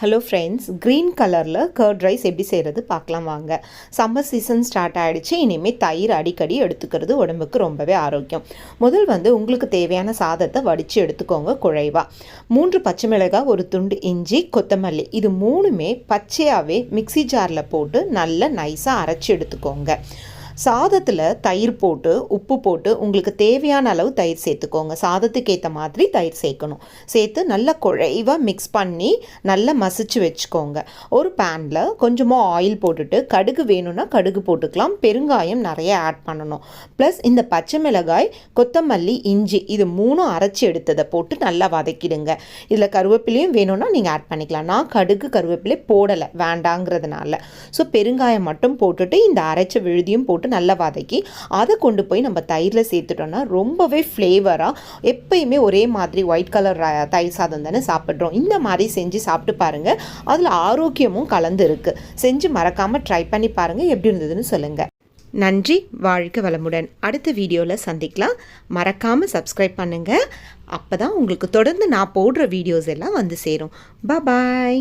Hello friends green கலரில் curd rice எப்படி செய்கிறது பார்க்கலாம் வாங்க. சம்மர் சீசன் ஸ்டார்ட் ஆகிடுச்சு இனிமேல் தயிர் அடிக்கடி எடுத்துக்கிறது உடம்புக்கு ரொம்பவே ஆரோக்கியம். முதல் வந்து உங்களுக்கு தேவையான சாதத்தை வடித்து எடுத்துக்கோங்க குழைவாக மூன்று பச்சை மிளகாய் ஒரு துண்டு இஞ்சி கொத்தமல்லி. இது மூணுமே பச்சையாகவே மிக்சி ஜாரில் போட்டு நல்லா நைஸாக அரைச்சி எடுத்துக்கோங்க. சாதத்தில் தயிர் போட்டு உப்பு போட்டு உங்களுக்கு தேவையான அளவு தயிர் சேர்த்துக்கோங்க. சாதத்துக்கு ஏற்ற மாதிரி தயிர் சேர்க்கணும். சேர்த்து நல்லா குழைவாக மிக்ஸ் பண்ணி நல்லா மசிச்சு வச்சுக்கோங்க. ஒரு பேனில் கொஞ்சமாக ஆயில் போட்டுட்டு கடுகு வேணும்னா கடுகு போட்டுக்கலாம். பெருங்காயம் நிறைய ஆட் பண்ணணும். ப்ளஸ் இந்த பச்சை மிளகாய் கொத்தமல்லி இஞ்சி இது மூணும் அரைச்சி எடுத்ததை போட்டு நல்லா வதக்கிடுங்க. இதில் கருவேப்பிலையும் வேணும்னா நீங்கள் ஆட் பண்ணிக்கலாம். நான் கடுகு கருவேப்பிலை போடலை வேண்டாங்கிறதுனால. ஸோ பெருங்காயம் மட்டும் போட்டுட்டு இந்த அரைச்ச விழுதியும் போட்டு போட்டு நல்லா வதக்கி அதை கொண்டு போய் நம்ம தயிரில் சேர்த்துட்டோம்னா ரொம்பவே ஃப்ளேவராக எப்பயுமே ஒரே மாதிரி ஒயிட் கலர் தயிர் சாதம் தானே சாப்பிட்றோம். இந்த மாதிரி செஞ்சு சாப்பிட்டு பாருங்கள் அதில் ஆரோக்கியமும் கலந்து இருக்குது செஞ்சு மறக்காமல் ட்ரை பண்ணி பாருங்கள் எப்படி இருந்ததுன்னு சொல்லுங்கள் நன்றி. வாழ்க வளமுடன். அடுத்த வீடியோவில் சந்திக்கலாம். மறக்காமல் சப்ஸ்கிரைப் பண்ணுங்கள் அப்போ தான் உங்களுக்கு தொடர்ந்து நான் போடுற வீடியோஸ் எல்லாம் வந்து சேரும். பாய்